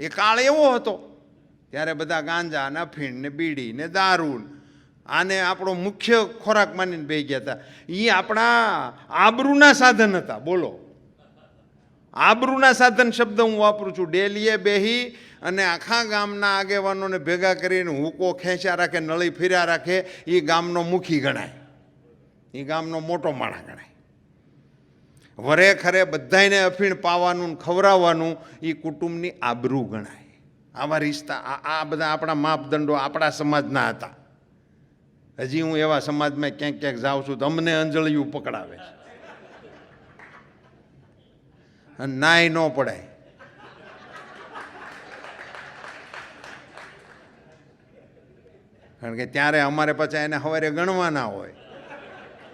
એ કાળ એવો હતો. ત્યારે બધા ગાંજા ને અફીણ ને બીડી ને દારૂ આને આપણો મુખ્ય ખોરાક માનીને બે ગયા હતા. એ આપણા આબરૂના સાધન હતા, બોલો. આબરૂના સાધન શબ્દ હું વાપરું છું. ડેલીએ બેહી અને આખા ગામના આગેવાનોને ભેગા કરીને હુકો ખેંચ્યા રાખે, નળી ફેર્યા રાખે એ ગામનો મુખી ગણાય. એ ગામનો મોટો માળા ગણાય. વરે ખરે બધાયને અફીણ પાવાનું ને ખવડાવવાનું એ કુટુંબની આબરૂ ગણાય. આવા રિશ્તા, આ બધા આપણા માપદંડો આપણા સમાજના હતા. હજી હું એવા સમાજમાં ક્યાંક ક્યાંક જાઉં છું તો અમને અંજળિયું પકડાવે છે. નાય ન પડાય. કારણ કે ત્યારે અમારે પાછા એને સવારે ગણવાના હોય.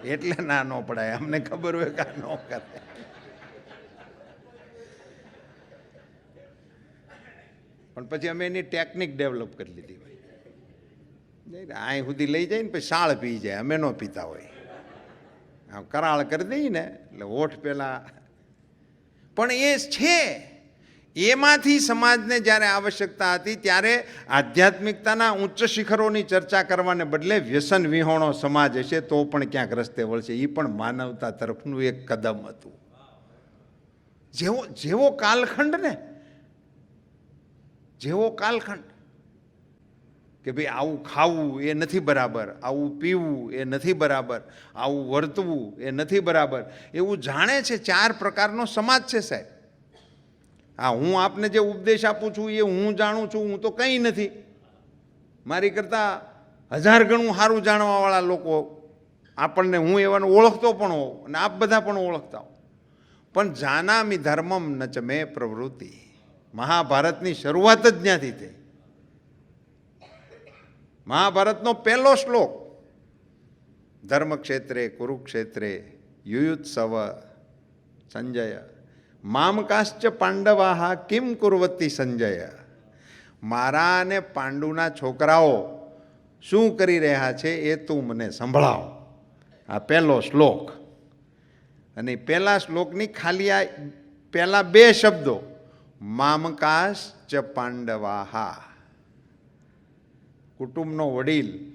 એટલે ના ન પડાય. અમને ખબર હોય કે ન કરે. પણ પછી અમે એની ટેકનિક ડેવલપ કરી લીધી. હોય અહીં સુધી લઈ જાય ને પછી શાળ પી જાય. અમે ન પીતા હોય. આમ કરાળ કરી દઈએ ને, એટલે હોઠ પેલા. પણ એ છે એમાંથી સમાજને જ્યારે આવશ્યકતા હતી ત્યારે આધ્યાત્મિકતાના ઉચ્ચ શિખરોની ચર્ચા કરવાને બદલે વ્યસન વિહોણો સમાજ હશે તો પણ ક્યાંક રસ્તે વળશે. એ પણ માનવતા તરફનું એક કદમ હતું. જેવો જેવો કાલખંડ ને, જેવો કાલખંડ કે ભાઈ આવું ખાવું એ નથી બરાબર, આવું પીવું એ નથી બરાબર, આવું વર્તવું એ નથી બરાબર. એવું જાણે છે ચાર પ્રકારનો સમાજ છે સાહેબ. હા હું આપને જે ઉપદેશ આપું છું એ હું જાણું છું, હું તો કંઈ નથી. મારી કરતાં હજાર ગણું સારું જાણવાવાળા લોકો આપણને હું એવાનો ઓળખતો પણ હોઉં અને આપ બધા પણ ઓળખતા હો પણ જાનામી ધર્મમ નચમે પ્રવૃત્તિ. મહાભારતની શરૂઆત જ જ્યાંથી થઈ. મહાભારતનો પહેલો શ્લોક, ધર્મક્ષેત્રે, કુરુક્ષેત્રે યુયુત્સવ સંજય મામકાશ્ચ પાંડવાહ કિમ કુર્વતી સંજય? મારા અને પાંડુના છોકરાઓ શું કરી રહ્યા છે એ તું મને સંભળાવ. આ પહેલો શ્લોક. અને પહેલા શ્લોકની ખાલી આ પહેલા બે શબ્દો. મામકાશ્ચ પાંડવાહા કુટુંબનો વડીલ,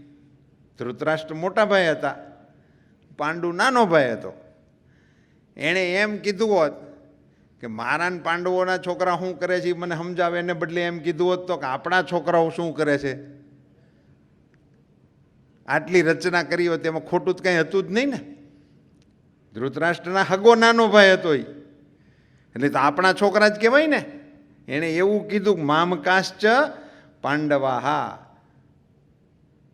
ધૃતરાષ્ટ્ર મોટા ભાઈ હતા. પાંડુ નાનો ભાઈ હતો. એણે એમ કીધું હોત કે મારા પાંડવોના છોકરા શું કરે છે મને સમજાવે, એને બદલે એમ કીધું હોત તો કે આપણા છોકરાઓ શું કરે છે? આટલી રચના કરી હોત, એમાં ખોટું જ કંઈ હતું જ નહીં ને. ધૃતરાષ્ટ્રના હગો નાનો ભાઈ હતો એ એટલે તો આપણા છોકરા જ કહેવાય ને. એણે એવું કીધું મામકાશ્ચ પાંડવાહા.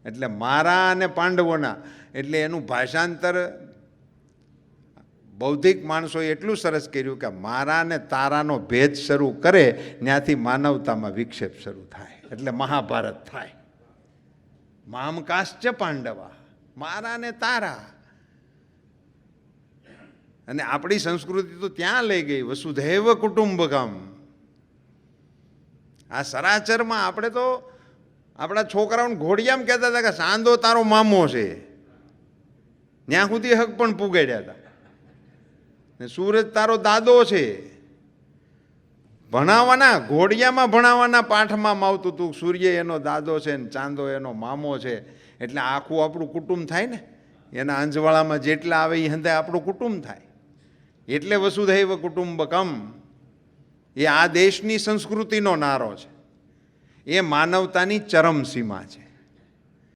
એટલે મારા અને પાંડવોના, એટલે એનું ભાષાંતર બૌદ્ધિક માણસોએ એટલું સરસ કર્યું કે મારા ને તારાનો ભેદ શરૂ કરે ત્યાંથી માનવતામાં વિક્ષેપ શરૂ થાય, એટલે મહાભારત થાય. મામકાશ્ચ પાંડવા, મારા ને તારા. અને આપણી સંસ્કૃતિ તો ત્યાં લઈ ગઈ, વસુધૈવ કુટુંબકમ. આ સરાચરમાં આપણે તો આપણા છોકરાઓને ઘોડિયામાં કહેતા હતા કે સાંદો તારો મામો છે. ત્યાં સુધી હક પણ પુગાડ્યા હતા. ને સૂરજ તારો દાદો છે. ભણાવવાના ઘોડિયામાં ભણાવવાના પાઠમાં માવતું હતું સૂર્ય એનો દાદો છે ને ચાંદો એનો મામો છે. એટલે આખું આપણું કુટુંબ થાય ને, એના અંજવાળામાં જેટલા આવે એ હંધે આપણું કુટુંબ થાય. એટલે વસુધૈવ કુટુંબકમ, એ આ દેશની સંસ્કૃતિનો નારો છે. એ માનવતાની ચરમસીમા છે.